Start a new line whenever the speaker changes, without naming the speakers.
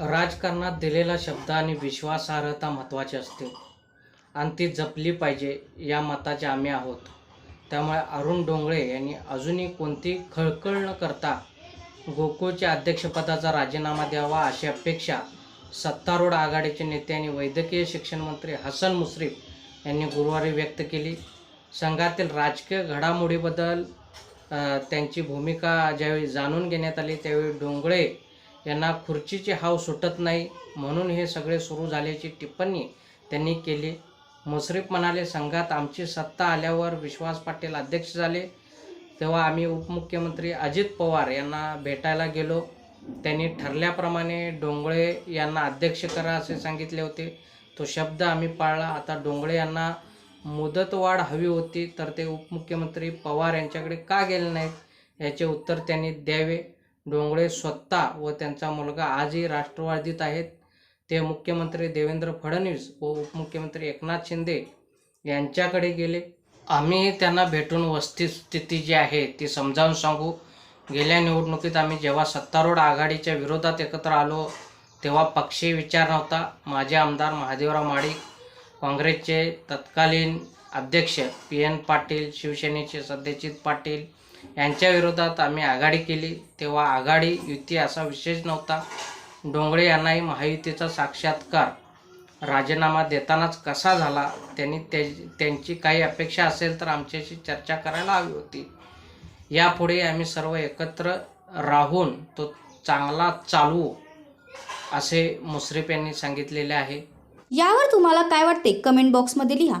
राजकारणात दिलेला शब्द आणि विश्वासार्हता महत्त्वाची असते. आणि ती जपली पाहिजे या मताचे आम्ही आहोत. त्यामुळे अरुण डोंगळे यांनी अजूनही कोणती खळखळ न करता गोकुळच्या अध्यक्षपदाचा राजीनामा द्यावा अशी अपेक्षा सत्तारूढ आघाडीचे नेते आणि वैद्यकीय शिक्षण मंत्री हसन मुश्रीफ यांनी गुरुवारी व्यक्त केली. संघातील राजकीय घडामोडीबद्दल त्यांची भूमिका ज्यावेळी जाणून घेण्यात आली त्यावेळी डोंगळे यांना खुर्चीची हाव सुटत नाही. म्हणून हे सगळे सुरू झाल्याची टिप्पणी त्यांनी केली. मुश्रीफ म्हणाले संघात आमची सत्ता आल्यावर विश्वास पाटील अध्यक्ष झाले. तेव्हा आम्ही उपमुख्यमंत्री अजित पवार यांना भेटायला गेलो. त्यांनी ठरल्याप्रमाणे डोंगळे यांना अध्यक्ष करा असे सांगितले होते. तो शब्द आम्ही पाळला. आता डोंगळे यांना मुदतवाढ हवी होती. तर ते उपमुख्यमंत्री पवार यांच्याकडे का गेले नाहीत? याचे उत्तर त्यांनी द्यावे. डोंगळे स्वतः व त्यांचा मुलगा आजही राष्ट्रवादीत आहेत. ते मुख्यमंत्री देवेंद्र फडणवीस व उपमुख्यमंत्री एकनाथ शिंदे यांच्याकडे गेले. आम्ही त्यांना भेटून वस्तुस्थिती जी आहे ती समजावून सांगू. गेल्या निवडणुकीत आम्ही जेव्हा सत्तारूढ आघाडीच्या विरोधात एकत्र आलो तेव्हा पक्षीय विचार नव्हता. माजी आमदार महादेवराव माळी काँग्रेसचे तत्कालीन अध्यक्ष पी एन पाटील शिवसेनेचे सत्यजित पाटील यांच्या विरोधात आम्ही आघाडी केली. तेव्हा आघाडी युती असा विशेष नव्हता. डोंगळे यांनाही महायुतीचा साक्षात्कार राजीनामा देतानाच कसा झाला त्यांनी ते त्यांची काही अपेक्षा असेल तर आमच्याशी चर्चा करायला हवी होती. यापुढे आम्ही सर्व एकत्र राहून तो चांगला चालवू असे मुश्रीफ यांनी सांगितलेले आहे.
यावर तुम्हाला काय वाटते? कमेंट बॉक्समध्ये लिहा.